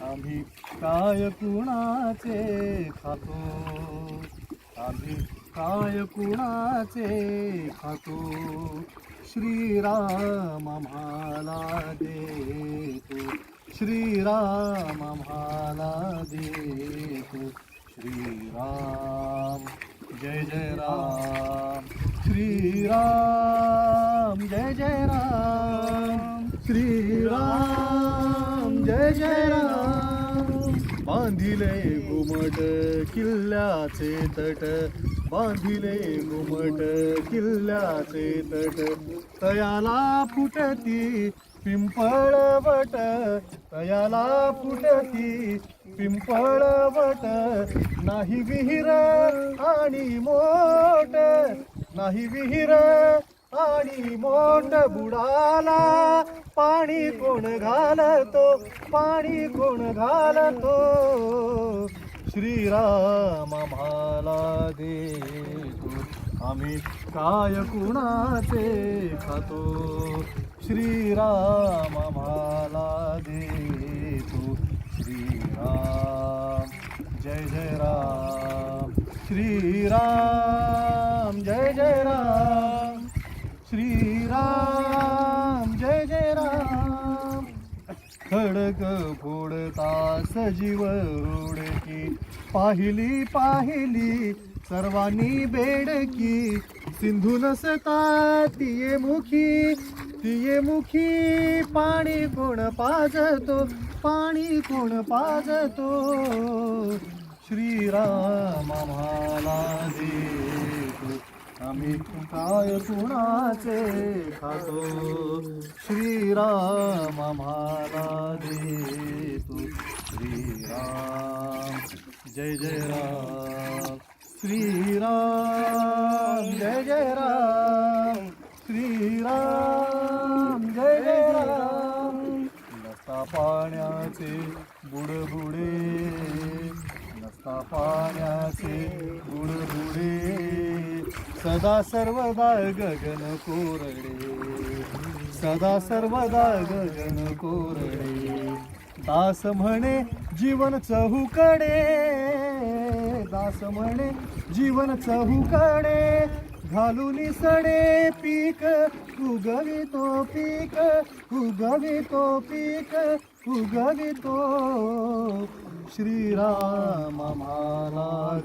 आम्ही काय कुणाचे खातो? आम्ही काय कुणाचे खातो? श्रीराम आम्हाला देतो. श्रीराम आम्हाला देतो. श्रीराम जय जय राम. श्रीराम जय जय राम. श्रीराम. जय राम बांधिले घुमट किल्ल्याचे तट बांधिले घुमट किल्ल्याचे तट. तयाला फुटती पिंपळवट तयाला फुटती पिंपळवट. नाही विहीर आणि मोठ नाही विहीर आणि मोंड बुडाला पाणी कोण घालतो पाणी कोण घालतो? श्रीराम आम्हाला देतो आम्ही काय कुणाचे खातो? श्रीराम आम्हाला देतो श्रीराम जय जय राम श्रीराम जय जय राम. श्रीराम जय जय राम. खडक फोडता सजीव रोडकी. पाहिली पाहिली सर्वांनी बेडकी. सिंधू नसता तिये मुखी. तिये मुखी पाणी कोण पाजतो? पाणी कोण पाजतो? श्रीराम आम्हाला आम्ही काय कुणाचे खातो? श्रीराम आम्हाला तू. श्रीराम जय जय राम. श्रीराम जय जय राम. श्रीराम जय जय राम. नसता पाण्याचे बुडबुडे. नसता पाण्याचे बुडबुडे. सदा सर्वदा गगन कोरडे. सदा सर्वदा गगन कोरडे. दास म्हणे जीवन चहूकडे. दास म्हणे जीवन चहूकडे. घालून सडे पीक उगवितो पीक उगवितो पीक उगवितो श्रीराम आम्हाला